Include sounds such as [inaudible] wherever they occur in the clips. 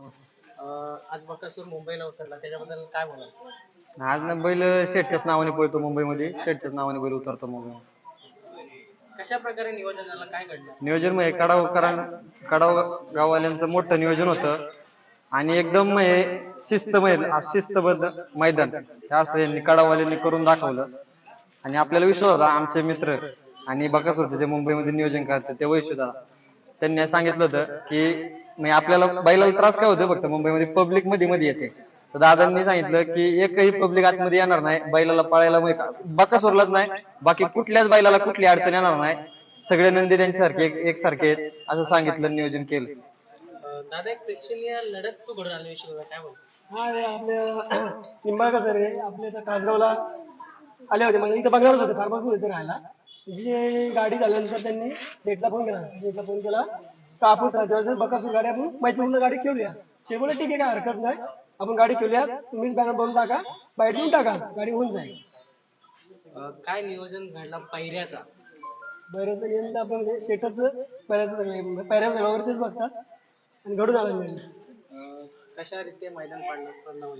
अं, आज बकासूर मुंबईला उतरला. त्याच्याबद्दल काय बोलाल? आज ना बैल शेटच्याच नावाने पळतो मुंबईमध्ये. शेटच्याच नावाने बैल उतरतो मुंबई कशा प्रकारे नियोजन झालं? काय घडलं? नियोजन म्हणजे कडावकरां कडाव गाववाल्यांचं मोठं नियोजन होतं. आणि एकदम म्हणजे शिस्तमय शिस्तबद्ध मैदान. ते असं यांनी कडाववाल्यांनी करून दाखवलं. आणि आपल्याला विश्वास होता आमचे मित्र आणि बकासूरचे जे मुंबईमध्ये नियोजन करतात ते वैशुदा त्यांनी सांगितलं होतं की म्हणजे आपल्याला बैलाला त्रास काय होतो फक्त मुंबईमध्ये पब्लिकमध्ये मध्ये येते. तर दादांनी सांगितलं की एकही पब्लिक आतमध्ये येणार नाही. बैलाला पळायला बकासूरलाच नाही. बाकी कुठल्याच बैलाला कुठली अडचण येणार नाही. सगळे नंदी त्यांच्यासारखे एक- एकसारखे आहेत. असं सांगितलं नियोजन केलं. दादा एक प्रेक्षणीय लढत तू घडून आली विषय काय बोल हा हे आपल्या [clears throat] निंबाळकर सर हे आपल्या इथं तासगावला आले होते. म्हणजे इथं बघणारच होते. राहायला. जी गाडी झाल्यानंतर त्यांनी फोन केला. फोन केला. का आपण सर बकासूर गाडी आपण मैत्रीपूर्ण गाडी खेळूया. शे बोलले ठीक आहे काय हरकत नाही. आपण गाडी खेळूया. तुम्हीच बॅनर बनवून टाका. बाहेर देऊन टाका. गाडी होऊन जाईल. अं, काय नियोजन घडला पहिऱ्याचा? बैराचं नियम आपण म्हणजे शेटच बैराचं सगळं सगळ्यावरतीच बघतात. आणि घडून आला नियम अं, कशा रीते मैदान पाडलं? स्पर्धा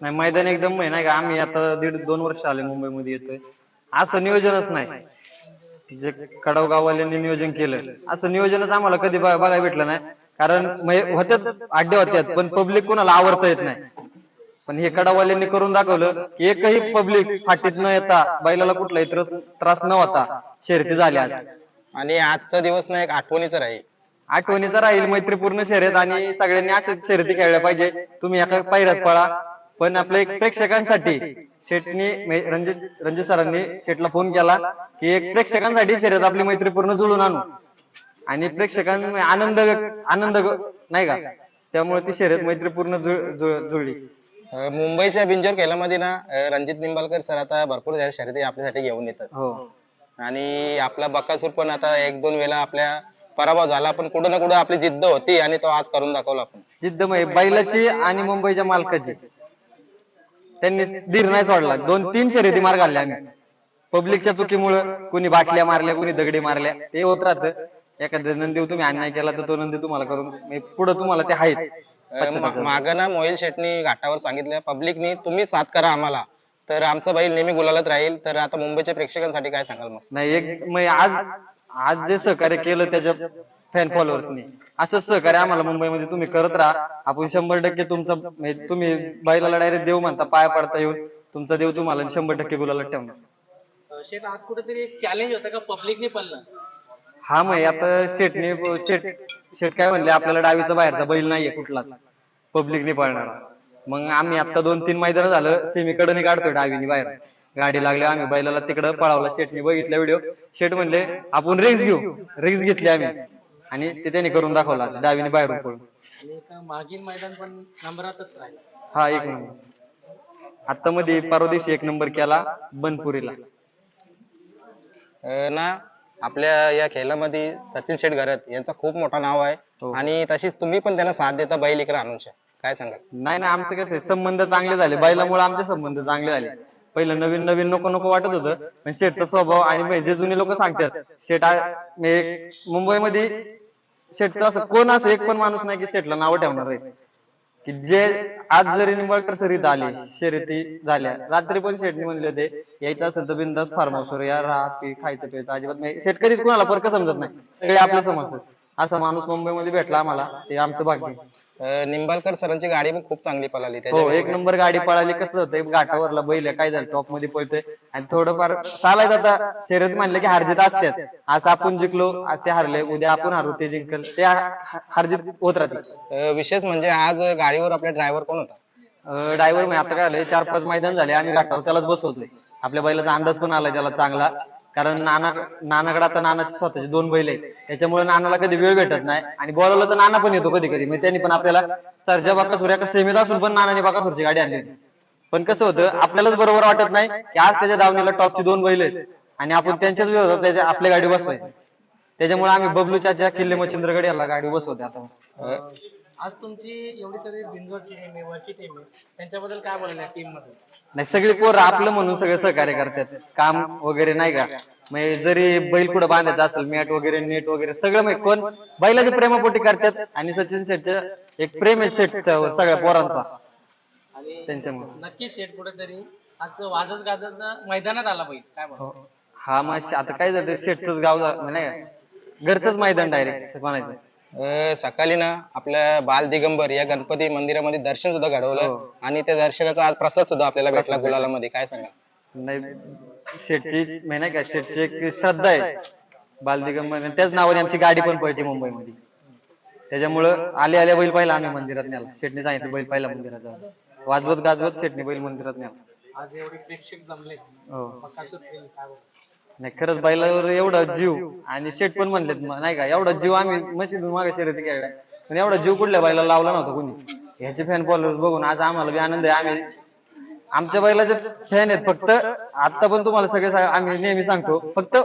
नाही मैदान एकदम नाही का? आम्ही आता दीड दोन वर्ष आले मुंबईमध्ये येतोय. असं नियोजनच नाही. जे कडाव गाववाल्यांनी नियोजन केलं. असं नियोजनच आम्हाला कधी बघ- बघायला भेटलं नाही. कारण म्हणजे होत्याच अड्डे होत्यात पण पब्लिक कोणाला आवडता येत नाही. पण हे कडावाल्यांनी करून दाखवलं की एकही पब्लिक फाटीत न येता बैलाला कुठलाही त्रास त्रास न होता शर्यती झाल्या आज. आणि आजचा दिवस ना एक आठवणीचा राहील. आठवणीचा राहील मैत्रीपूर्ण शर्यत आणि सगळ्यांनी अशाच शर्यती खेळल्या पाहिजे. तुम्ही एका पायऱ्यात पळा. पण आपल्या एक प्रेक्षकांसाठी शेटनी रणजित रणजित सरांनी शेटला फोन केला की एक प्रेक्षकांसाठी शर्यत आपली मैत्रीपूर्ण जुळून आणू. आणि प्रेक्षकांना आनंद आनंद नाही का? त्यामुळे ती शर्यत मैत्रीपूर्ण जुळ- जुळ- जुळली. मुंबईच्या बिंजोर खेळामध्ये ना रणजित निंबाळकर सर आता भरपूर शर्यती आपल्यासाठी घेऊन येतात. हो. आणि आपला बकासूर पण आता एक दोन वेळा आपल्या पराभव झाला पण कुठं ना कुठं आपली जिद्द होती आणि तो आज करून दाखवला आपण. जिद्द म्हणजे बैलाची आणि मुंबईच्या मालकाची. त्यांनी धीर नाही सोडला. दोन तीन शर्यती मार घालल्या आम्ही. पब्लिकच्या चुकीमुळं कुणी बाटल्या मारल्या कुणी दगडी मारल्या. ते होत राहतं. एखाद्या नंदी तुम्ही अन्याय केला तर तो नंदी तुम्हाला करून पुढं तुम्हाला ते आहेच. मागं ना मोहिल शेटनी घाटावर सांगितलं पब्लिकनी तुम्ही साथ करा आम्हाला. तर आमचा बैल नेहमी गुलालत राहील. तर आता मुंबईच्या प्रेक्षकांसाठी काय सांगाल मग? नाही एक आज आज जे सहकार्य केलं त्याच्या फॅन फॉलोअर्सनी असं सहकार्य आम्हाला मुंबईमध्ये तुम्ही करत राहा. आपण शंभर टक्के तुमचा म्हणजे तुम्ही बैलाला डायरेक्ट देव म्हणता पाया पडता येऊन. तुमचा देव तुम्हाला शंभर टक्के गुलाला ठेवणार. शेठ आज कुठेतरी एक चॅलेंज होतं का? पब्लिकने पडलं. हा मग आता शेटने शेट शेट काय म्हणले? आपल्याला डावीचा बाहेरचा बैल नाहीये कुठलाच पब्लिकने पळणारा. मग आम्ही आता दोन तीन मैदान झालं. सेमीकडे काढतोय डावीने बाहेर. गाडी लागली आम्ही बैलाला तिकडं पळावला. शेटने बघितला व्हिडिओ शेट म्हणले आपण रिक्स घेऊ. रिक्स घेतली आम्ही. आणि ते त्यांनी करून दाखवला डावीने बाहेरून पळून. आणि एक मागील मैदान पण नंबरातच राहिलं. हा एक नंबर. आता मध्ये परवा दिवशी एक नंबर केला बनपुरीला. अं, ना आपल्या या खेळामध्ये सचिन शेठ घरत यांचं खूप मोठं नाव आहे. हो. आणि तशीच तुम्ही पण त्यांना साथ देता बैल इकडे आणून शा. काय सांगाल? नाही ना आमचं कसं आहे, संबंध चांगले झाले. बैलामुळे आमचे संबंध चांगले झाले. पहिलं नवीन नवीन नको नको वाटत होतं पण शेठचा स्वभाव आणि म्हणजे जे जुने लोक सांगतात शेठ आ- म्हणजे मुंबईमध्ये शेठचं असं कोण असं एक पण माणूस नाही की शेठला नाव ठेवणार आहे. की जे आज जरी निंबाळकर सर इथं आले शर्यती झाल्या. रात्री पण शेठने म्हणले होते यायचं असेल तर बिंदास फार्म हाऊसवर या राहा पी खायचं प्यायचं अजिबात नाही. शेठ कधीच कोणाला फरक समजत नाही. सगळे आपले समजतात असा माणूस मुंबईमध्ये भेटला आम्हाला ते आमचं भाग्य. अं, निंबाळकर सरांची गाडी पण खूप चांगली पळाली. हो त्याच्या एक नंबर गाडी पळाली. कसं होतं घाटावरला बैल आहे, काय झालं टॉपमध्ये पळतोय. आणि थोडंफार चालायचं आता शर्यत म्हणलं की हारजीत असतात आज आपण जिंकलो आज ते हारले उद्या आपण हारू ते जिंकल ते हा- हारजीत होत राहते अं, विशेष म्हणजे आज गाडीवर आपला ड्रायव्हर कोण होता? ड्रायव्हर म्हणजे आता काय झालंय चार पाच मैदान झाले आम्ही घाटावर त्यालाच बसवतोय. आपल्या बैलाचा अंदाज पण आलाय त्याला चांगला. कारण नाना नानाकडे आता नानाचे स्वतःचे दोन बैल आहेत. त्याच्यामुळे नानाला कधी वेळ भेटत नाही. आणि बोलावलं तर नाना पण येतो कधी कधी म्हणजे त्यांनी पण आपल्याला सरजा बाकासुर एका सेमीत असून पण नानाने बाकासुरची गाडी आणली पण कसं होतं आपल्यालाच बरोबर वाटत नाही की आज त्याच्या दावणीला टॉपची दोन बैल आहेत. आणि आपण त्यांच्याच विरोधात त्याच्या आपल्या गाडी बसवायची त्याच्यामुळे आम्ही बबलूच्या ज्या किल्ले मच्छिंद्रगड याला गाडी बसवते आता. आज तुमची एवढी सगळी बिंजोरची टीम आहे वरची टीम आहे. त्यांच्याबद्दल काय बोलायला टीममध्ये नाही सगळे पोरं आपलं म्हणून सगळे सहकार्य करतात. काम वगैरे नाही का? म्हणजे जरी बैल कुठं बांधायचं असेल मॅट वगैरे नेट वगैरे सगळं म्हणजे कोण? बैलाच्या प्रेमापोटी करतात आणि सचिन शेटच्या एक प्रेम आहे शेटच्या सगळ्या पोरांचा. आणि त्यांच्यामुळे. नक्कीच शेट कुठेतरी आज वाजत गाजत मैदानात आला बैल काय म्हणतो हो. हा मग आता काय झालं शेटच गाव झा- म्हणजे घरचंच मैदान डायरेक्ट म्हणायचं. अं, सकाळी ना आपल्या बाल दिगंबर या गणपती मंदिरामध्ये दर्शन सुद्धा घडवलं. हो. आणि त्या दर्शनाचा आज प्रसाद सुद्धा आपल्याला भेटला गुलालामध्ये. काय सांगा नाही शेटची नाही का? शेटची एक श्रद्धा आहे. बालदिगंबर त्याच नावाने आमची गाडी पण पळते मुंबईमध्ये. त्याच्यामुळं आले आले बैल पाहिला आम्ही मंदिरात न्याला शेटने सांगितलं बैल पाहिला मंदिरात जाऊन. वाजवत गाजवत शेटने बैल मंदिरात न्याला आज एवढे प्रेक्षक जमले हो. काय नाही खरंच बैलावर एवढा जीव आणि शेट पण म्हणलेत मग नाही का एवढा जीव आम्ही मशीन मागे शर्यती खेळला पण एवढा जीव कुठल्या बैला लावला नव्हता कोणी? ह्याचे फॅन फॉलोअर्स बघून आज आम्हाला बी आनंद आहे. आम्ही आमच्या बैलाचे फॅन आहेत फक्त आता पण तुम्हाला सगळे सा- आम्ही नेहमी सांगतो फक्त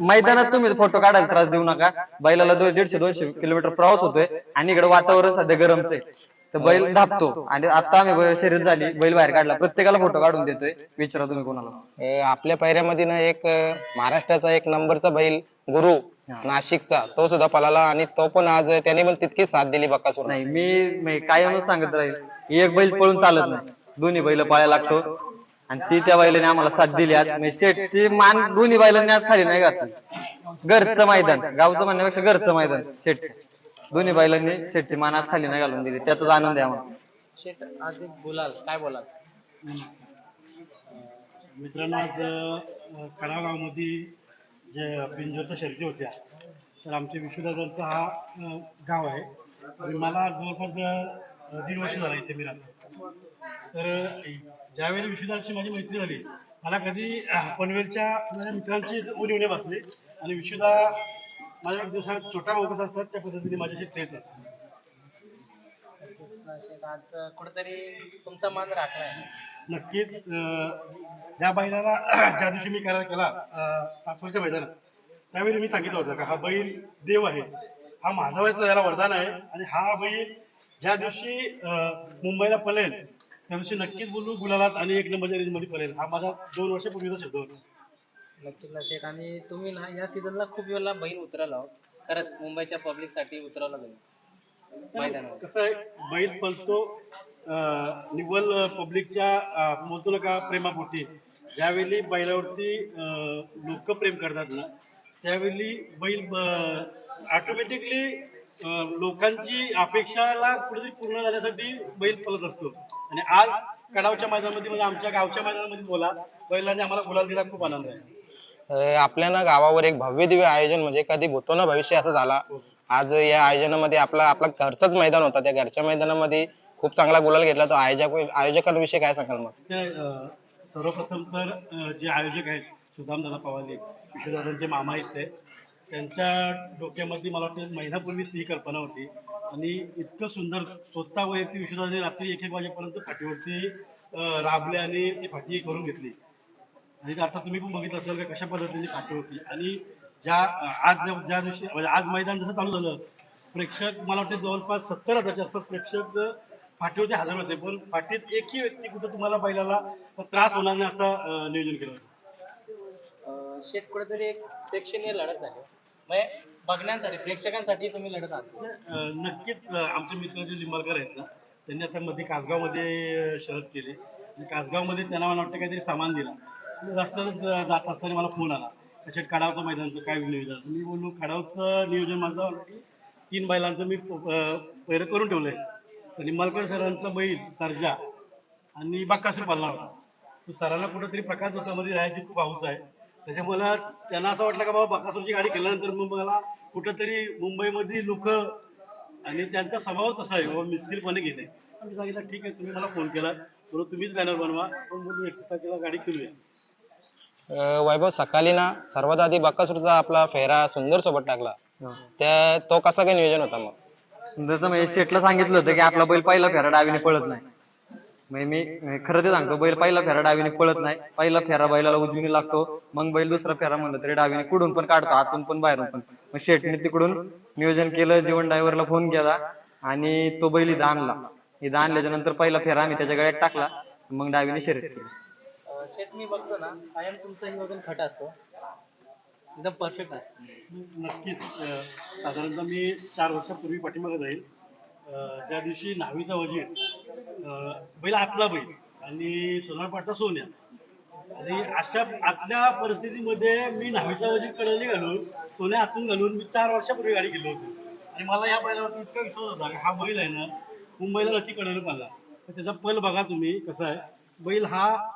मैदानात तुम्ही फोटो काढायला त्रास देऊ नका. बैलाला दो- दीडशे दोनशे किलोमीटर प्रवास होतोय आणि इकडे वातावरण सध्या गरमच आहे. तर बैल धापतो. आणि आता आम्ही बै- शर्यत झाली बैल बाहेर काढला. प्रत्येकाला फोटो काढून देतोय. विचारा तुम्ही कोणाला. अं, आपल्या पैऱ्यामध्ये ना एक अं, महाराष्ट्राचा एक नंबरचा बैल गुरु नाशिकचा तो सुद्धा पळाला आणि तो पण आज त्याने पण तितकीच साथ दिली बकासूर नाही मी मी कायमच सांगत राहील एक बैल पळून चालत नाही. दोन्ही बैल पाळायला लागतो. आणि ती त्या बैलाने आम्हाला साथ दिली आज. म्हणजे शेटची मान दोन्ही बैलांनी आज खाली नाही घातली. घरचं मैदान गावचं म्हणण्यापेक्षा घरचं मैदान शेट दोन्ही बैलांनी शेटची मान आज खाली नाही घालून दिली. त्यातच आनंद आहे आम्हाला. शेट आज एक बोलाल. काय बोलाल? मित्रांनो आज अ, कडागावमध्ये जे बिंजोरच्या शर्यती होत्या तर आमच्या विश्वदादांचा हा अ, गाव आहे. आणि मला जवळपास अ, दीड वर्ष झाला इथे मी राहतो. तर अ, ज्यावेळी माझी मैत्री झाली मला कधी अ, पनवेलच्या माझ्या मित्रांची उणीवणे बसले आणि विश्वदा माझ्या एक जसा छोटा भाऊ कसा असतात त्या पद्धतीने माझ्याशी ट्रेट शेट आज कुठेतरी तुमचा मान राखलाय. नक्कीच अं, या बैलाला [clears throat] ज्या दिवशी मी करार केला अं, सासवडच्या मैदानात त्यावेळी मी सांगितलं होतं का हा बैल देव आहे. हा माधवाचा याला वरदान आहे आणि हा बैल ज्या दिवशी अं, मुंबईला पळेल त्या दिवशी नक्कीच बोलू गुलालात आणि एक नंबरच्या रेंजमध्ये पळेल. हा माझा दोन वर्षापूर्वीचा शब्द होता. नक्कीच ना आणि तुम्ही ना या सीझनला खूप वेळेला बैल उतरवला आहोत. खरंच मुंबईच्या पब्लिकसाठी उतरवला तुम्ही मैदानावर. कसं आहे बैल पळतो अं, निव्वळ पब्लिकच्या बोलतो ना का प्रेमापोटी. ज्यावेळी बैलावरती लोक प्रेम करतात ना त्यावेळी बैल ऑटोमॅटिकली लोकांची अपेक्षाला कुठेतरी पूर्ण झाण्यासाठी बैल पळत असतो. आणि आज कडावच्या मैदानामध्ये म्हणजे आमच्या गावच्या मैदानामध्ये बोला बैलांनी आम्हाला गुलाल दिला खूप आनंद आहे. आपल्या ना गावावर एक भव्य दिव्य आयोजन म्हणजे कधी होतो ना भविष्य असं झाला. आज या आयोजनामध्ये आपला आपला घरचाच मैदान होता. त्या घरच्या मैदानामध्ये खूप चांगला गुलाल घेतला तो आयोजक आयोजकांविषयी काय सांगाल मग? ते, सर्वप्रथम तर जे आयोजक आहेत सुदामदादा पवाले विश्वदादांचे मामा आहेत ते त्यांच्या डोक्यामध्ये मला वाटतं महिन्यापूर्वीच ही कल्पना होती. आणि इतकं सुंदर स्वतः वैयक्तिक विश्वदादाने रात्री एक एक वाजेपर्यंत फाटीवरती राबले आणि ती फाटी करून घेतली. आणि आता तुम्ही पण बघितलं असेल का कशा पद्धतीने फाटी होती. आणि ज्या आज ज्या- दिवशी म्हणजे आज मैदान जसं चालू झालं प्रेक्षक मला वाटतं जवळपास सत्तर हजारच्या आसपास प्रेक्षक फाटीवरती हजर होते. पण फाटीत एकही व्यक्ती कुठं तुम्हाला बैलाला त्रास होणार नाही असं नियोजन केलं होतं. शेट कुठेतरी एक प्रेक्षणीय लढत झाली. म्हणजे बघण्यासाठी प्रेक्षकांसाठी तुम्ही लढत आहात. नक्कीच आमचे मित्र जे लिंबाळकर आहेत ना त्यांनी आता मध्ये कासगावमध्ये शरद केली. आणि कासगावमध्ये त्यांना मला वाटतं काहीतरी सामान दिलं. रस्त्यात जात असताना मला फोन आला. तसेच खडावचं मैदानचं काय नियोजन? मी बोललो खडावचं नियोजन माझं तीन बैलांचं मी पैर करून ठेवलंय. आणि मलकर सरांचं बैल सर्जा आणि बाक्कासूर पालना होता. तो सरांना कुठंतरी प्रकाशमध्ये राहायची खूप हाऊस आहे. त्याच्यामुळे त्यांना असं वाटलं का बाबा बकासूरची गाडी केल्यानंतर मग मला कुठंतरी मुंबईमध्ये लोक आणि त्यांचा स्वभाव तसा आहे. बाबा मिस्किलपणे गेले मी सांगितलं ठीक आहे तुम्ही मला फोन केला बरोबर तुम्हीच बॅनर बनवा. पण बोलू एकतीस तारखेला गाडी करूया वैभव सकाळी ना सर्वात आधी बकासूरचा आपला फेरा सुंदर सोबत टाकला. त्या तो कसा काय नियोजन होता मग? सुंदरचं म्हणजे शेटला सांगितलं होतं की आपला बैल पहिला फेरा डावीने पळत नाही. म्हणजे मी खरं ते सांगतो बैल पहिला फेरा डावीने पळत नाही. पहिला फेरा बैलाला उजवीने लागतो मग बैल दुसरा फेरा म्हणलं तरी डावीने कुडून पण काढतो आतून पण बाहेरून पण. मग शेटने तिकडून नियोजन केलं जीवन ड्रायव्हरला फोन केला आणि तो बैल इथं आणला. इथं आणल्याच्या नंतर पहिला फेरा आम्ही त्याच्या गळ्यात टाकला मग डावीने शर्यत केली. अं, मी बघतो ना कायम तुमचं वजन खट असतो. एकदम परफेक्ट असतो. नक्कीच. अं, साधारणतः मी चार वर्षापूर्वी पाठीमागे जाईल. अं, त्या दिवशी न्हावीचा वजीर अं, बैल आतला बैल आणि सोनारपाटचा सोन्या. आणि अशा आतल्या परिस्थितीमध्ये मी न्हावीचा वजीर कडली घालून सोन्या आतून घालून मी चार वर्षापूर्वी गाडी गेलो होतो. आणि मला या बैलावरती इतका विश्वास होता की हा बैल आहे ना मुंबईला नक्की कळलं मला. तर त्याचा पल बघा तुम्ही कसा आहे. बैल हा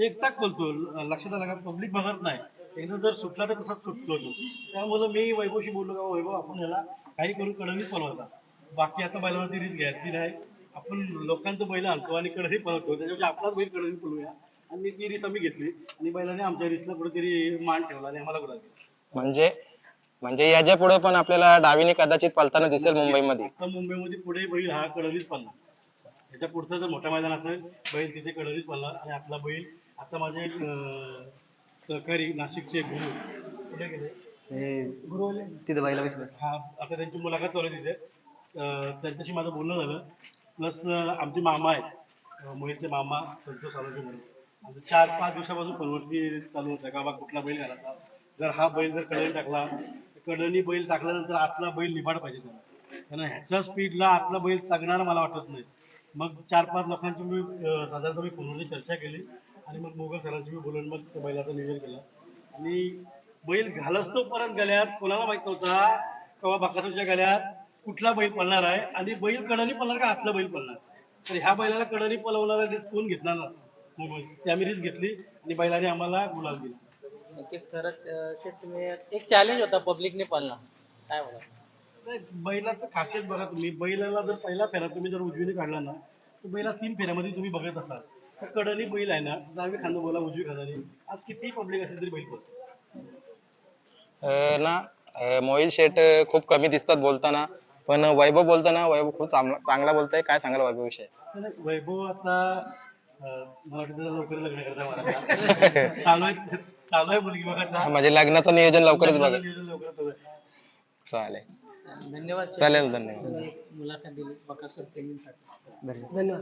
एकटाक पलतो ल- लक्षात आलं का? पब्लिक बघत नाही. एकदा जर सुटला तर तसाच सुटतो तो. त्यामुळं मी वैभवशी बोललो का वैभव आपण याला काही करून कडवीच पलवायचा बाकी आता बैलावरती रिस्क घ्यायची नाही. आपण लोकांचं बैल आणतो आणि कडवी पळवतो. त्याच्यापेक्षा आपलाच बैल कडवी पळवूया. आणि ती रिस्क आम्ही घेतली. आणि बैलाने आमच्या रिस्कला कुठेतरी मान ठेवला आणि आम्हाला दिला. म्हणजे म्हणजे याच्यापुढे पण आपल्याला डावीने कदाचित पलताना दिसेल मुंबईमध्ये. आता मुंबईमध्ये पुढे बैल हा कडवीच पडणार याच्या पुढचं जर मोठं मैदान असेल बैल तिथे कडवीच पडणार आणि आपला बैल आता माझे अं, सहकारी नाशिकचे गुरु. कुठे गेले? हे तिथं बाईला हा आता त्यांची मुलाखत चालू आहे तिथे. अं, त्यांच्याशी माझं बोलणं झालं. प्लस आमचे मामा आहेत. अं, मोहितचे मामा संतोष सालोजी म्हणून. आमचं चार पाच दिवसापासून फोनवरती चालू होतं. का बा कुठला बैल घालायचा? जर हा बैल जर कडणी टाकला तर कडणी बैल टाकल्यानंतर आतला बैल निभाड पाहिजे त्याला. कारण ह्याच्या स्पीडला आतला बैल टाकणार मला वाटत नाही. मग चार पाच लोकांची मी अं, साधारणतः मी फोनवरती चर्चा केली. आणि मग मोगल सरांशी मी बोलून मग त्या बैलाचं नियोजन केलं. आणि बैल घालच तोपर्यंत गल्यात कोणाला माहीत नव्हता तेव्हा बाकासूरच्या गल्यात कुठला बैल पळणार आहे आणि बैल कडनी पळणार का आतला बैल पळणार? तर ह्या बैलाला कडनी पळवणारा रिस्क कोण घेतणार ना मोबाईल ती आम्ही रिस्क घेतली आणि बैलाने आम्हाला गुलाल दिला. नक्कीच खरंच शेठ तुम्ही एक चॅलेंज होता पब्लिकने पाळला. काय बोला बैलाचं खासियत बघा तुम्ही. बैलाला जर पहिला फेरा तुम्ही जर उजवीने काढला ना तर बैला तीन फेऱ्यामध्ये तुम्ही बघत असाल. कडनी बैल आहे ना डावी खांदा बोला उजवी खांदाने आज किती पब्लिक असेल तरी बैल पळतो. ना शेट अं, खूप कमी दिसतात बोलताना पण वैभव बोलताना वैभव खूप चांगला चांगला बोलतोय. काय सांगाल वैभव विषय वैभव आता. [laughs] म्हणजे लग्नाचं नियोजन लवकरच बघा. चालेल चालेल. धन्यवाद शेठ. चालेल धन्यवाद. मुलाखत दिली. धन्यवाद.